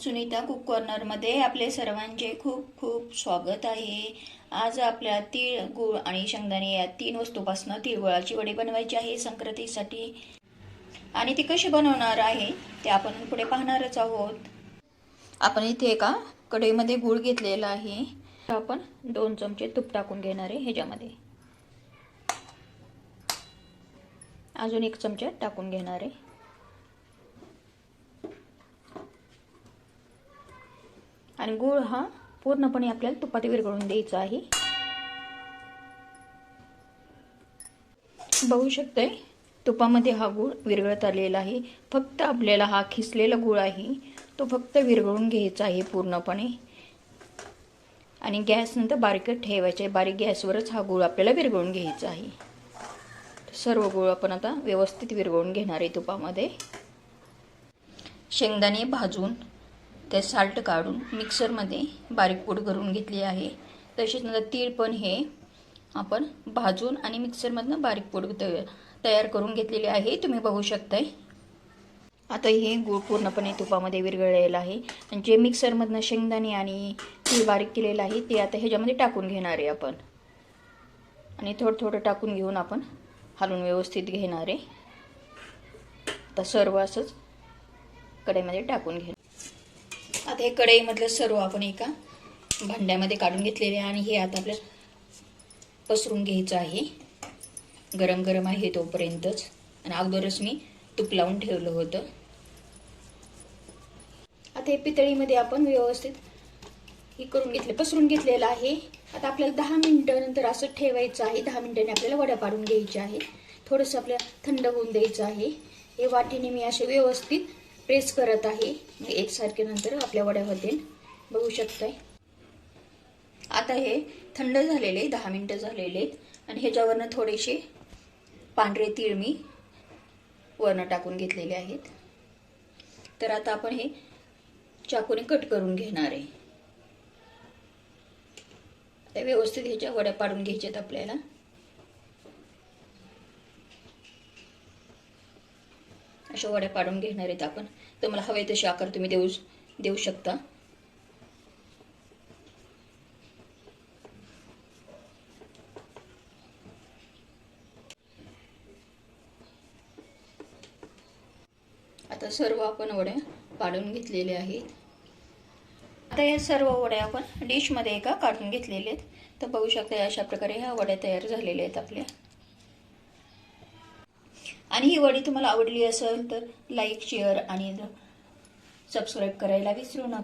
Sunita cook कॉर्नरमध्ये आपले सर्वांचे खूप खूप स्वागत आहे. आज आपल्या तीळ गुळ आणि शेंगदाणे या तीन वस्तूपासून तिळगुळाची वडी बनवायची आहे. संक्रांतीसाठी आणि ती कशी बनवणार आहे ते आपण पुढे पाहणारच आहोत. आपण इथे एका कढईमध्ये गूळ घेतलेला आहे. आपण दोन चमचे तूप टाकून घेणार आहे ह्याच्यामध्ये. अजून एक चमचा टाकून घेणार आहे. आणि गूळ हा पूर्णपणे आपल्याला तुपात विरघळून द्यायचा आहे. बघू शकते तुपामध्ये हा गूळ विरघळत आलेला आहे. फक्त आपल्याला हा खिसलेला गूळ आहे तो फक्त विरघळून घ्यायचा आहे पूर्णपणे. आणि गॅस नंतर बारीक ठेवायचे बारीक गॅसवरच हा गूळ आपल्याला विरघळून घ्यायचा आहे. सर्व गूळ आपण आता व्यवस्थित विरघळून घेणार आहे तुपामध्ये. शेंगदाणे भाजून ते साल्ट काढून मिक्सरमध्ये बारीक पूड करून घेतली आहे. तसेच नंतर तीळ पण हे आपण भाजून आणि मिक्सरमधनं बारीक पूड तयार करून घेतलेली आहे. तुम्ही बघू शकताय. आता हे गूळ पूर्णपणे तुपामध्ये विरघळलेलं आहे. आणि जे मिक्सरमधनं शेंगदाणे आणि तीळ बारीक केलेलं आहे ते आता ह्याच्यामध्ये टाकून घेणार आहे आपण. आणि थोडं थोडं टाकून घेऊन आपण हलून व्यवस्थित घेणार आहे. आता सर्व असंच कढईमध्ये टाकून घे आता हे कढईमधलं सर्व आपण एका भांड्यामध्ये काढून घेतलेले आणि हे आता आपल्याला पसरून घ्यायचं आहे. गरम गरम आहे तोपर्यंतच. आणि अगोदरच मी तूप लावून ठेवलं होतं. आता हे पितळीमध्ये आपण व्यवस्थित हे करून घेतले पसरून घेतलेलं आहे. आता आपल्याला दहा मिनिटं नंतर असं ठेवायचं आहे. दहा मिनिटांनी आपल्याला वड्या पाडून घ्यायच्या आहे थोडंसं आपल्याला थंड होऊन द्यायचं आहे. हे वाटीने मी असे व्यवस्थित प्रेस करत आहे. एकसारखे नंतर आपल्या वड्या होतील बघू शकताय. आता हे थंड झालेले दहा मिनटं झालेले. आणि ह्याच्यावरनं थोडेसे पांढरे तीळ मी वरनं टाकून घेतलेले आहेत. तर आता आपण हे चाकूने कट करून घेणार आहे. व्यवस्थित ह्याच्या वड्या पाडून घ्यायच्यात आपल्याला. अशा वड्या पाडून घेणार आहेत आपण. तुम्हाला हवे तसे आकार तुम्ही देऊ देऊ शकता. आता सर्व आपण वड्या पाडून घेतलेल्या आहेत. आता या सर्व वड्या आपण डिशमध्ये एका काढून घेतलेल्या आहेत. तर बघू शकता अशा प्रकारे ह्या वड्या तयार झालेल्या आहेत आपल्या. आणि ही वडी तुम्हाला आवडली असेल तर लाईक शेअर आणि सबस्क्राईब करायला विसरू नका.